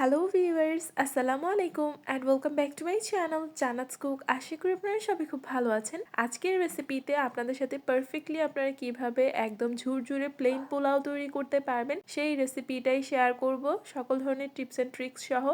Hello viewers আসসালামু আলাইকুম and welcome back to my channel Janat cook আশা করি আপনারা সবাই খুব ভালো আছেন। আজকের রেসিপিতে আপনাদের সাথে পারফেক্টলি আপনারা কীভাবে একদম ঝুরঝুরে প্লেন পোলাও তৈরি করতে পারবেন, সেই রেসিপিটাই শেয়ার করব। সকল ধরনের টিপস অ্যান্ড ট্রিক্স সহ।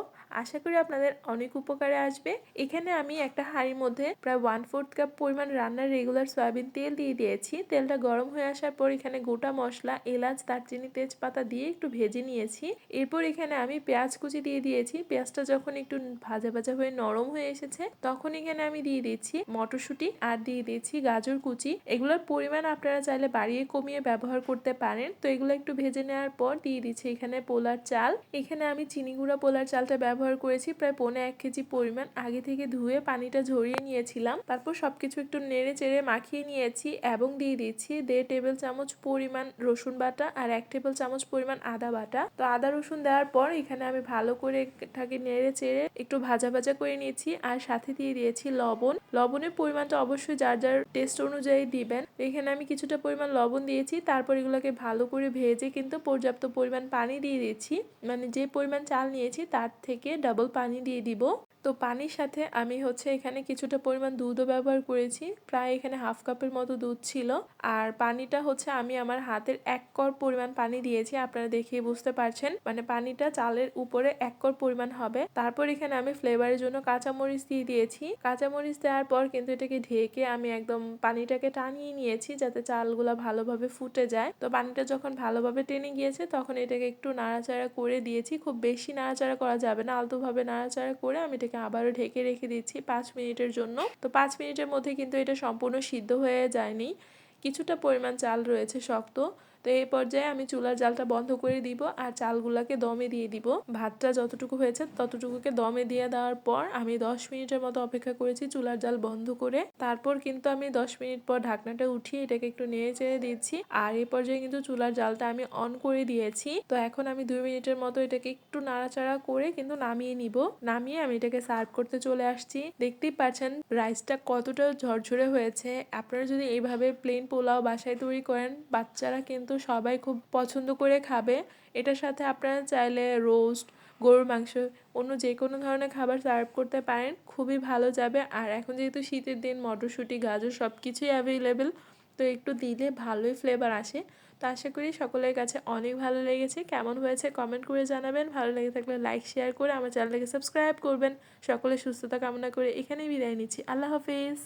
আশা করি আপনাদের অনেক উপকারে আসবে। এখানে আমি একটা হাঁড়ির মধ্যে প্রায় ওয়ান ফোর্থ কাপ পরিমাণ রান্নার রেগুলার সয়াবিন তেল দিয়ে দিয়েছি। তেলটা গরম হয়ে আসার পর এখানে গোটা মশলা, এলাচ, দারচিনি, তেজপাতা দিয়ে একটু ভেজে নিয়েছি। এরপর এখানে আমি পেঁয়াজ কুচি দিয়ে দিয়েছি। পেঁয়াজটা যখন একটু ভাজা ভাজা হয়ে নরম হয়ে এসেছে, তখন এখানে আমি দিয়ে দিচ্ছি মটরশুঁটি আর দিয়ে দিচ্ছি গাজর কুচি। এগুলোর পরিমাণ আপনারা চাইলে বাড়িয়ে কমিয়ে ব্যবহার করতে পারেন। তো এগুলো একটু ভেজে নেওয়ার পর দিয়ে দিচ্ছি এখানে পোলার চাল। এখানে আমি চিনি গুঁড়া পোলার চালটা ব্যবহার করেছি প্রায় পৌনে এক কেজি পরিমাণ। আগে থেকে ধুয়ে পানিটা ঝরিয়ে নিয়েছিলাম। তারপর সবকিছু একটু নেড়ে চেড়ে মাখিয়ে নিয়েছি এবং দিয়ে দিচ্ছি দেড় টেবিল চামচ পরিমাণ রসুন বাটা আর এক টেবিল চামচ পরিমাণ আদা বাটা। তো আদা রসুন দেওয়ার পর এখানে আমি ভালো করে এটাকে নেড়ে চেড়ে একটু ভাজা ভাজা করে নিয়েছি আর সাথে দিয়ে দিয়েছি লবণ। লবণের পরিমাণটা অবশ্যই যার যার টেস্ট অনুযায়ী দিবেন। এখানে আমি কিছুটা পরিমাণ লবণ দিয়েছি, তারপর এগুলোকে ভালো করে ভেজে কিন্তু পর্যাপ্ত পরিমাণ পানি দিয়ে দিয়েছি মানে যে পরিমাণ চাল নিয়েছি তার থেকে ডাবল পানি দিয়ে দিব। তো পানির সাথে আমি হচ্ছে এখানে কিছুটা পরিমাণ দুধও ব্যবহার করেছি। প্রায় এখানে হাফ কাপের মতো দুধ ছিল। আর পানিটা হচ্ছে আমি আমার হাতের এক কর পরিমাণ পানি দিয়েছি, আপনারা দেখিয়ে বুঝতে পারছেন। মানে পানিটা চালের উপরে এক কর পরিমাণ হবে। তারপর এখানে আমি ফ্লেভারের জন্য কাঁচামরিচ দিয়ে দিয়েছি। কাঁচামরিচ দেওয়ার পর কিন্তু এটাকে ঢেকে আমি একদম পানিটাকে টানিয়ে নিয়েছি যাতে চালগুলো ভালোভাবে ফুটে যায়। তো পানিটা যখন ভালোভাবে টেনে গিয়েছে তখন এটাকে একটু নাড়াচাড়া করে দিয়েছি। খুব বেশি নাড়াচাড়া করা যাবে না। আলতোভাবে নাড়াচাড়া করে আমি এটাকে আবারও ঢেকে রেখে দিচ্ছি পাঁচ মিনিটের জন্য। তো পাঁচ মিনিটের মধ্যে কিন্তু এটা সম্পূর্ণ সিদ্ধ হয়ে যায়নি। কিছুটা পরিমাণ চাল রয়েছে শক্ত। তো এই পর্যায়ে আমি চুলার জালটা বন্ধ করে দিব আর চালগুলাকে দমে দিয়ে দিব। ভাতটা যতটুকু হয়েছে ততটুকুকে দমে দিয়ে দেওয়ার পর আমি দশ মিনিটের মতো অপেক্ষা করেছি চুলার জাল বন্ধ করে। তারপর কিন্তু আমি দশ মিনিট পর ঢাকনাটা উঠিয়ে এটাকে একটু নেড়ে চেড়ে দিচ্ছি আর এই পর্যায়ে কিন্তু চুলার জালটা আমি অন করে দিয়েছি। তো এখন আমি দুই মিনিটের মতো এটাকে একটু নাড়াচাড়া করে কিন্তু নামিয়ে নিব। নামিয়ে আমি এটাকে সার্ভ করতে চলে আসছি। দেখতেই পাচ্ছেন রাইসটা কতটা ঝরঝরে হয়েছে। আপনারা যদি এইভাবে প্লেন পোলাও বাসায় তৈরি করেন, বাচ্চারা কিন্তু সবাই খুব পছন্দ করে খাবে। এটার সাথে আপনারা চাইলে রোস্ট গরুর মাংস, অন্য যে কোনো ধরনের খাবার সার্ভ করতে পারেন। খুবই ভালো যাবে। আর এখন যেহেতু শীতের দিন, মটরশুঁটি, গাজর সব কিছুই অ্যাভেলেবেল তো একটু দিলে ভালোই ফ্লেভার আসে। তো আশা করি সকলের কাছে অনেক ভালো লেগেছে। কেমন হয়েছে কমেন্ট করে জানাবেন। ভালো লেগে থাকলে লাইক শেয়ার করে আমার চ্যানেলটাকে সাবস্ক্রাইব করবেন। সকলে সুস্থতা কামনা করে এখানেই বিদায় নিচ্ছি। আল্লাহ হাফিজ।